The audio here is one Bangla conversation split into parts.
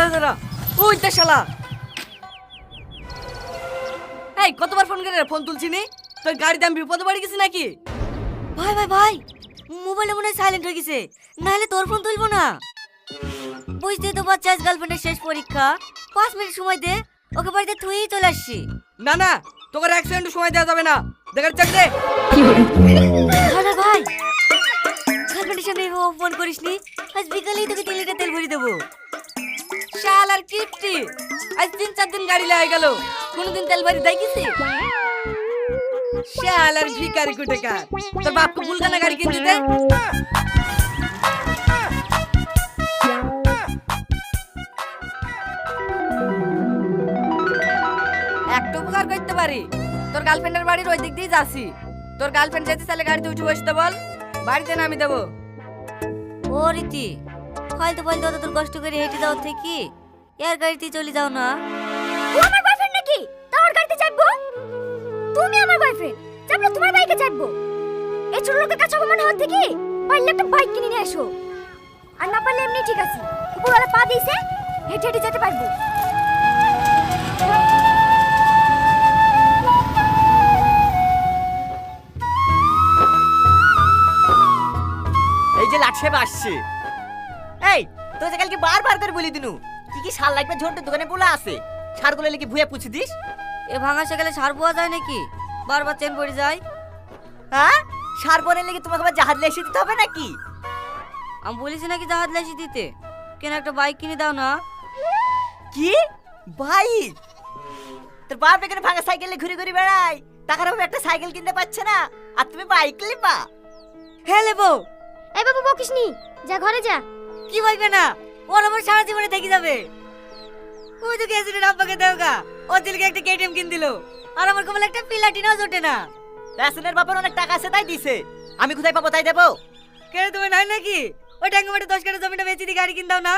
দাঁড়া দাঁড়া ওই তা শালা। এই কতবার ফোন করে ফোন তোর গাড়িতে আমি বিপদে গেছি নাকি? ভাই ভাই ভাই মোবাইলে মনে হয় সাইলেন্ট হয়ে গেছে। নাহলে তোর ফোন তুলবো না। বুঝতেই তো বাচ্চা আজ গার্লফ্রেন্ডের শেষ পরীক্ষা। পাঁচ মিনিট সময় দে ওকে বাড়িতে থুয়েই চলে আসছি। না না তোকে এক সেকেন্ড সময় দেওয়া যাবে না। দেখার চাক দে। ভাই গার্লফ্রেন্ডের সামনে ফোন করিসনি আজ বিকালেই তোকে তিন লিটার তেল ভরে দেবো। শাল আর কিপটি। আজ তিন চার দিন গাড়ি লেগে গেল। কোনোদিন তেল বাড়ি দেয় গেছি শাল আর ভিকারি কুটেকার তোর বাপকে ভুল গাড়ি কিনতে দে। একটা উপকার করতে পারি। তোর গার্লফ্রেন্ডের বাড়ির ওই দিক দিয়ে যাচ্ছি। তোর গার্লফ্রেন্ড যেতে চাইলে গাড়িতে উঠে বসতে বল। বাড়িতে নামি দেবো। ও রীতি ফালতু ফালতু অত তোর কষ্ট করে হেঁটে যাও থেকে। এর গাড়িতে চলে যাও না। ও আমার বয়ফ্রেন্ড নাকি? তার গাড়িতে চাপবো? তুমি আমার বয়ফ্রেন্ড চাপলে তোমার বাইকে চাপবো। এই ছোট লোকের কাছে অপমান হওয়ার থেকে পারলে একটা বাইক কিনে নিয়ে এসো আর না পারলে এমনি ঠিক আছে উপরওয়ালা পা দিয়েছে হেঁটে হেঁটে যেতে পারব। এই যে লাট আসছে। এই তো যে কালকে বারবার করে বলি দিনু। কি কি সার লাগবে ঝোন্টের দোকানে বলা আছে সারগুলো লিখে ভুয়ে পুছি দিস। এ ভাঙা সেকালে সার পাওয়া যায় নাকি? বারবার চেন পড়ে যায়। হ্যাঁ? সার পরে লেগে তোমাকে আবার জাহাজ লেসে দিতে হবে নাকি? আমি বলেছি নাকি জাহাজ লাসি দিতে? কেন একটা বাইক কিনে দাও না। কি? ভাই তোর বাপ এখানে ভাঙা সাইকেলে ঘুরে ঘুরে বেড়াই টাকার অভাবে একটা সাইকেল কিনতে পারছে না। আর তুমি বাইক লিপা হ্যাঁ লেবো এই বাবু বকিসনি যা ঘরে যা। কি বলবে না? ওর আমার সারা জীবনে থেকে যাবে। ওই তো গেছিল আব্বাকে দেওগা। ও দিলকে একটা কেটিএম কিন দিল আর আমার কমল একটা পিলাটিনাও জোটে না। রেশনের বাপের অনেক টাকা আছে তাই দিছে। আমি কোথায় পাবো তাই দেবো? কেন তুমি নাই নাকি? ওই ট্যাঙ্গি মাঠে দশ কাটা জমিটা বেচে দিয়ে গাড়ি কিন দাও না?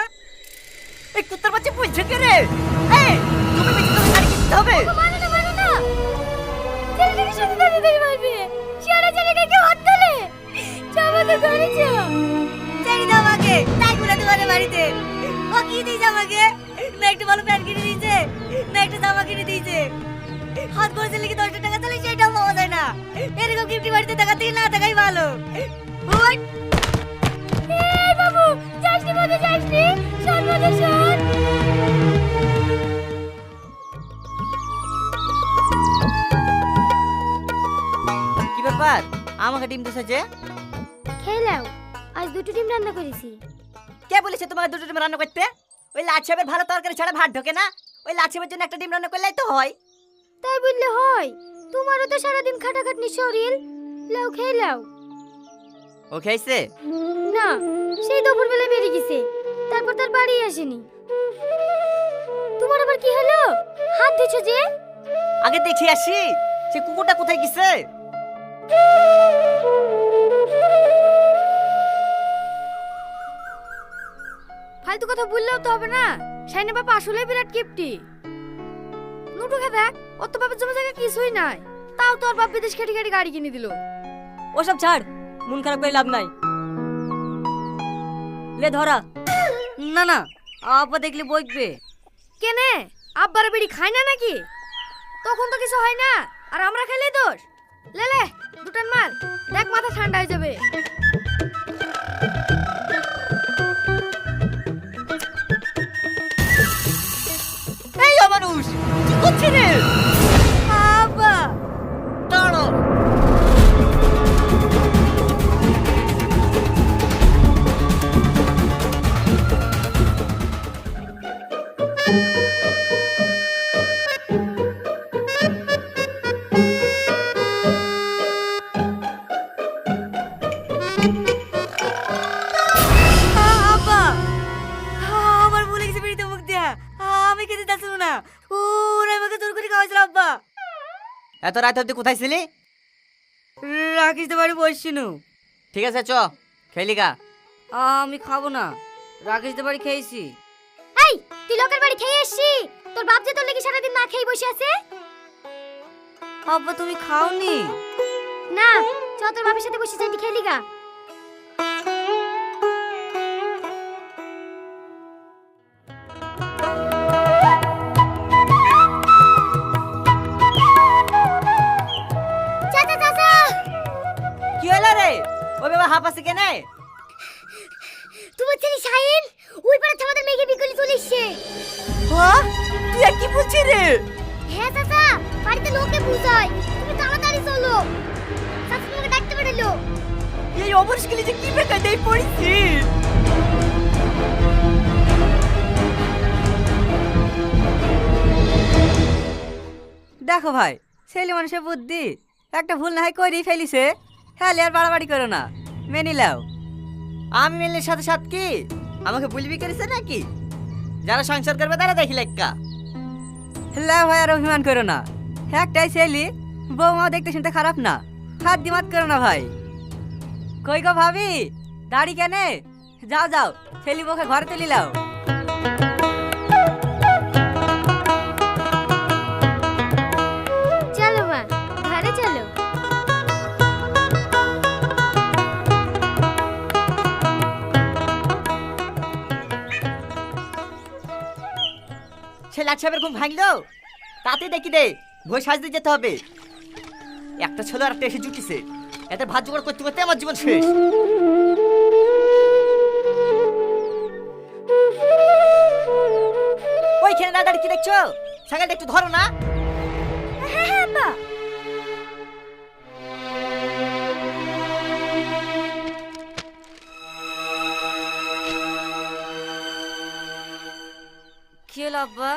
এই কুত্তার বাচ্চা বুঝছে কে রে? এই তুমি বেঁচে তুমি গাড়ি কিনতে হবে। মানে না মানে না। ছেলেটাকে সাথে দাঁড়িয়ে দাঁড়িয়ে মারবে সারা ছেলেটাকে কেউ হাত তোলে? আমাদের তাই বলে তোমার বাড়িতে। ও কি দিয়েছে আমাকে? না একটু ভালো প্যান্ট কিনে দিয়েছে। না একটা জামা কিনে দিয়েছে। হাত করেছে লিখে দশটা টাকা? তাহলে সেটাও পাওয়া যায় না। এরকম গিফটি বাড়িতে টাকা থেকে না টাকাই ভালো। বাবু যাসনি বাবু যাসনি বাবু শোন। কি ব্যাপার? আমাকে ডিম দিছে যে? খেলাও আজ দুটো ডিম রান্না করেছি। কে বলেছে তোমাকে দুটো ডিম রান্না করতে? ওই লাট সাহেবের ভালো তরকারি ছাড়া ভাত ঢোকে না। ওই লাট সাহেবের জন্য একটা ডিম রান্না করলেই তো হয়। তাই বললে হয়। তোমারও তো সারাদিন খাটাখাটনি শরীর। লাও খেয়ে লাও ও খেয়েছে? না সেই দুপুর বেলা বেরিয়ে গেছে। তারপর তার বাড়ি আসেনি। তোমার আবার কি হলো? হাত ধুছো যে? আগে দেখি আসি সে কুকুরটা কোথায় গেছে? ফালতু কথা বললেও তো হবে না। সাইনা বাবা আসলে বিরাট কিপটি। নুটু খে দেখ ওর তো বাবার জমি জায়গা কিছুই নাই। তাও তো আর বাপ বিদেশ খেটে খেটে গাড়ি কিনে দিল। ওসব ছাড় মন খারাপ করে লাভ নাই। লে ধরা। না না আপা দেখলে বইকবে কেনে? আব্বার বেড়ি খায় না নাকি? তখন তো কিছু হয় না আর আমরা খেলে দোষ। লে লে দুটান মার। দেখ মাথা ঠান্ডা হয়ে যাবে। কি করছে রে এত রাত অব্দি কোথায় ছিলি? রাখিস তো বাড়ি বসছিনু। ঠিক আছে চ খেলি গা। আমি খাব না। রাকেশ তো বাড়ি খেয়েছি। এই তুই লোকের বাড়ি খেয়ে এসছি। তোর বাপ যে তোর লেগে সারাদিন না খেয়ে বসে আছে? আব্বা তুমি খাওনি? না চ তোর বাপের সাথে বসে যাই খেলি গা। কি বলছিস রে? হ্যাঁ চাচা বাড়িতে লোকে বুঝায়। তুমি তাড়াতাড়ি চলো। চাচা তোমাকে ডাকতে পারল এই অবশ্যই যে কি বেকার দেই পড়েছি দেখো ভাই ছেলে মানুষের বুদ্ধি। একটা ভুল না হয় করেই ফেলিছে। হ্যাঁ আর বাড়াবাড়ি করো না। মেনে লাও আমি মেলের সাথে সাথে কি? আমাকে বলবি করেছে নাকি? যারা সংসার করবে তারা দেখি লেক্কা লাও ভাই, আর অভিমান করো না। একটাই ছেলে বৌমা দেখতে শুনতে খারাপ না। হাত দিমাত করো না ভাই। কই গো ভাবি? দাড়ি কেনে? যাও যাও, ছেলে বউকে ঘরে তুলি লাট সাহেবের ঘুম ভাঙলো? তাতে দেখি দে ভোর সাজতে যেতে হবে। একটা ছেলে আর একটা এসে জুটিছে। এতে ভাত জোগাড় করতে করতে আমার জীবন শেষ। ওইখানে না দাঁড়িয়ে কি দেখছ? সাইকেলটা একটু ধরো না। হ্যাঁ হ্যাঁ আব্বা। কি হলো আব্বা?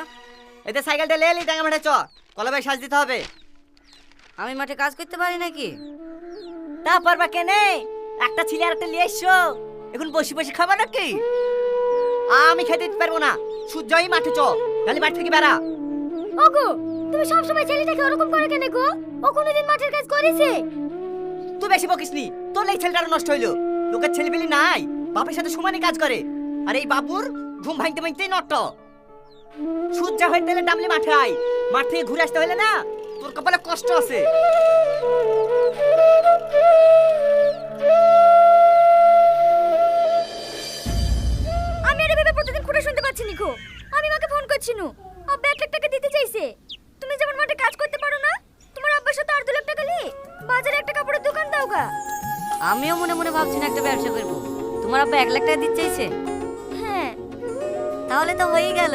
এতে সাইকেলটা লে এলি ডাঙ্গা মাঠে চ। কলবাই সাজ দিতে হবে। আমি মাঠে কাজ করতে পারি নাকি? তারপর বা কেনে? একটা ছেলে আর একটা নিয়ে এসছো এখন বসে বসে খাবা নাকি? আমি খেতে দিতে পারব না। সূর্যই মাঠে চ। তাহলে মাঠ থেকে বেড়া। ওগো তুমি সব সময় ছেলেটাকে ওরকম করে কেন গো? ও কোনোদিন মাঠের কাজ করেছে? তুই বেশি বকিস নি। তোর এই ছেলেটা নষ্ট হইল। লোকের ছেলে পেলি নাই। বাপের সাথে সমানে কাজ করে। আর এই বাবুর ঘুম ভাঙতে ভাঙতেই নষ্ট। সূর্য হয়ে তেলে ডামলি মাঠে আয়। মাঠ থেকে ঘুরে আসতে হলে না তোর কপালে কষ্ট আছে। আমি আর এভাবে প্রতিদিন খুঁড়ে শুনতে পাচ্ছি নিকো আমি মাকে ফোন করছি নু। আব্বা এক লাখ টাকা দিতে চাইছে। তুমি যেমন মাঠে কাজ করতে পারো না তোমার আব্বার সাথে আর দু লাখ টাকা নিয়ে বাজারে একটা কাপড়ের দোকান দাও গা। আমিও মনে মনে ভাবছি না একটা ব্যবসা করব। তোমার আব্বা এক লাখ টাকা দিতে চাইছে? হ্যাঁ। তাহলে তো হয়েই গেল।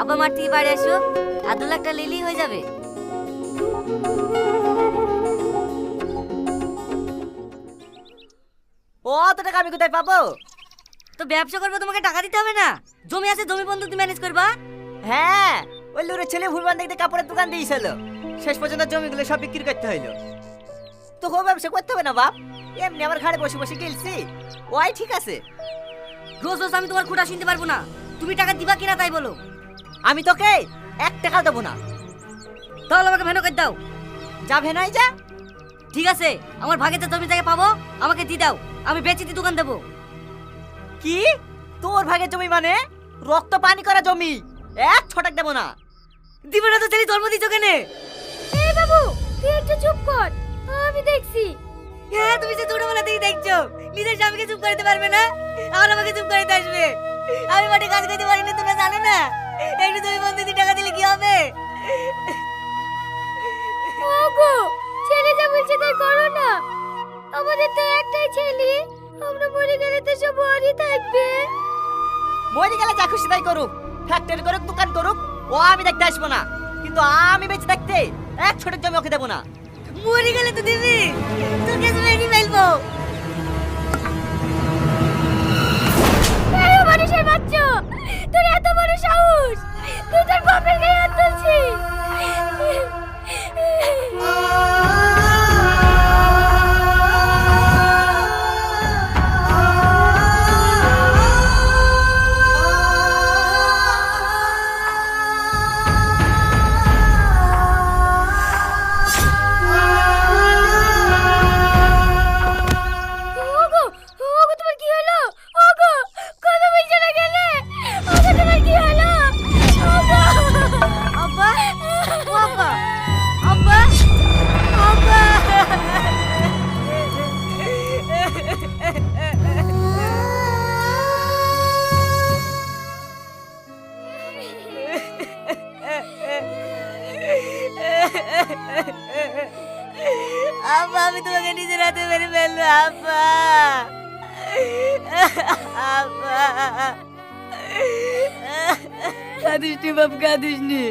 আব্বা মাঠ থেকে বাড়ি আসো আর দু লাখ টাকা লিলেই হয়ে যাবে। ও অত টাকা আমি কোথায় পাবো? তো ব্যবসা করব তোমাকে টাকা দিতে হবে না? জমি আছে জমি বন্ধু তুমি ম্যানেজ করবা? হ্যাঁ ওই লোরের ছেলে ভুলবান দেখতে কাপড়ের দোকান দিয়েছিল। শেষ পর্যন্ত জমিগুলো সব বিক্রি করতে হইল। তো ও ব্যবসা করতে হবে না বাপ? এমনি আমার ঘাড়ে বসে বসে গেলছি ওই ঠিক আছে। রোজ রোজ আমি তোমার খুঁটা শুনতে পারব না। তুমি টাকা দিবা কিনা তাই বলো। আমি তোকে এক টাকাও দেবো না। তাহলে আমাকে ভেনো করে দাও। যা নাই যা। ঠিক আছে আমার ভাগে যে জমি জায়গা পাবো আমাকে দি দাও। আমি বেচে দি দোকান দেবো। কি? তোর ভাগের জমি মানে? রক্ত পানি করা জমি? এক ছটাক দেবো না। দিবে না তো ছেলে জন্ম দিচ্ছ কেনে? এই বাবু তুই একটু চুপ কর। আমি দেখছি। হ্যাঁ তুমি যে দুটো ছোটবেলা থেকে দেখছ নিজের স্বামীকে চুপ করতে পারবে না? আর আমাকে চুপ করতে আসবে। আমি মাঠে কাজ করতে পারি না তোমরা জানো না? একটু জমি বন্ধু টাকা দিলে কি হবে? ওগো ছেলে যা বলছে তাই করো না। আমাদের তো একটাই ছেলে আমরা মরে গেলে তো সব ওরই থাকবে। মরে গেলে যা খুশি তাই করুক ফ্যাক্টরি করুক দোকান করুক ও আমি দেখতে আসব না। কিন্তু আমি বেঁচে থাকতে এক ছোটের জমি ওকে দেবো না। মরে গেলে তো দিবি তোকে মেরে ফেলব। মানুষের তোর এত বড় সাহস! তুই তোর বাপের গায়ে হাত তুলছিস! হাতে মেরে ফেলব আব্বা কাঁদিস নি বাপ কাঁদিস নি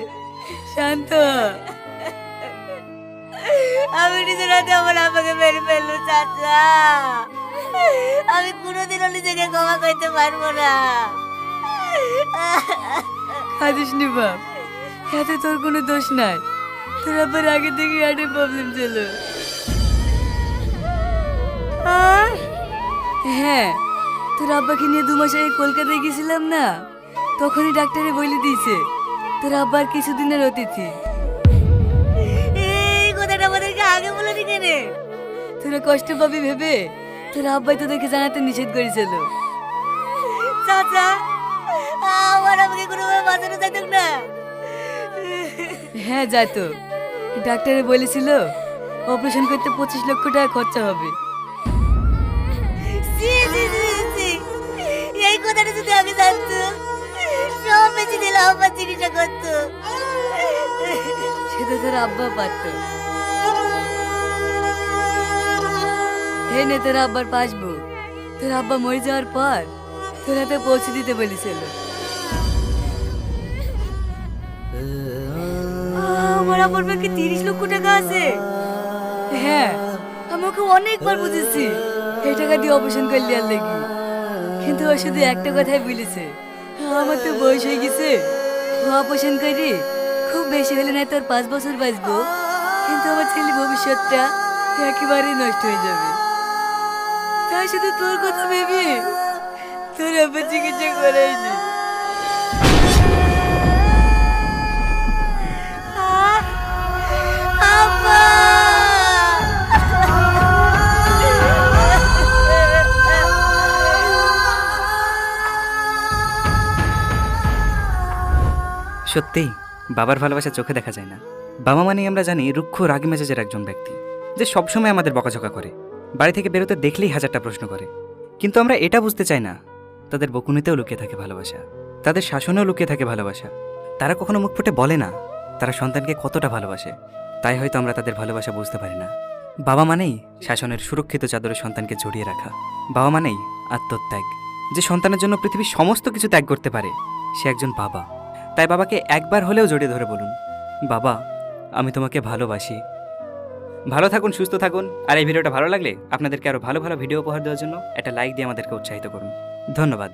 শান্ত। আমি নিজের হাতে আমার আব্বাকে মেরে ফেলল চাচা আমি কোনোদিনও নিজেকে ক্ষমা করতে পারব না কাঁদিস নি বাপ এতে তোর কোনো দোষ নাই তোর আবার আগে থেকে হার্টের প্রবলেম ছিল হ্যাঁ তোর আব্বাকে নিয়ে দু মাস আগে কলকাতায় গেছিলাম না তখনই ডাক্তারে বলে দিয়েছে তোর আব্বার কিছুদিনের অতিথি। এই কথাটা আমাদেরকে আগে বলে কেনে তোরা কষ্ট পাবি ভেবে তোর আব্বাই তোদেরকে জানাতে নিষেধ করেছিল। চাচা আমার আমাকে কোনোভাবে বাঁচানো যাইত না? হ্যাঁ যাই তো। ডাক্তারে বলেছিল অপারেশন করতে পঁচিশ লক্ষ টাকা খরচা হবে। আমি জানতো? সব বেঁচে দিলে করতো। সেটা তোর আব্বা পারত তোর আব্বার পাসবুক। তোর আব্বা মরে যাওয়ার পর তোর হাতে পৌঁছে দিতে বলেছিল। আমার আমার ব্যাংকে তিরিশ লক্ষ টাকা আছে। হ্যাঁ আমাকে অনেকবার বুঝেছি। এই টাকা দিয়ে অপারেশন করলি আর লেগে কিন্তু ও শুধু একটা কথাই বলেছে। আমার তো বয়স হয়ে গেছে। অপারেশন করি খুব বেশি হলে না তোর পাঁচ বছর বাঁচবো। কিন্তু আমার ছেলে ভবিষ্যৎটা একেবারেই নষ্ট হয়ে যাবে। তাই শুধু তোর কথা ভেবে তোর আবার চিকিৎসা করাইনি। আব্বা! সত্যিই বাবার ভালোবাসা চোখে দেখা যায় না। বাবা মানেই আমরা জানি রুক্ষ রাগি মেজাজের একজন ব্যক্তি, যে সবসময় আমাদের বকাঝকা করে, বাড়ি থেকে বেরোতে দেখলেই হাজারটা প্রশ্ন করে। কিন্তু আমরা এটা বুঝতে চাই না, তাদের বকুনিতেও লুকিয়ে থাকে ভালোবাসা, তাদের শাসনেও লুকিয়ে থাকে ভালোবাসা। তারা কখনো মুখ ফুটে বলে না, তারা সন্তানকে কতটা ভালোবাসে, তাই হয়তো আমরা তাদের ভালোবাসা বুঝতে পারি না। বাবা মানেই শাসনের সুরক্ষিত চাদরে সন্তানকে জড়িয়ে রাখা। বাবা মানেই আত্মত্যাগ, যে সন্তানের জন্য পৃথিবীর সমস্ত কিছু ত্যাগ করতে পারে, সে একজন বাবা। তাই বাবাকে একবার হলেও জড়িয়ে ধরে বলুন। বাবা, আমি তোমাকে ভালোবাসি। ভালো থাকুন, সুস্থ থাকুন। আর এই ভিডিওটা ভালো লাগলে আপনাদেরকে আরও ভালো ভালো ভিডিও উপহার দেওয়ার জন্য একটা লাইক দিয়ে আমাদেরকে উৎসাহিত করুন। ধন্যবাদ।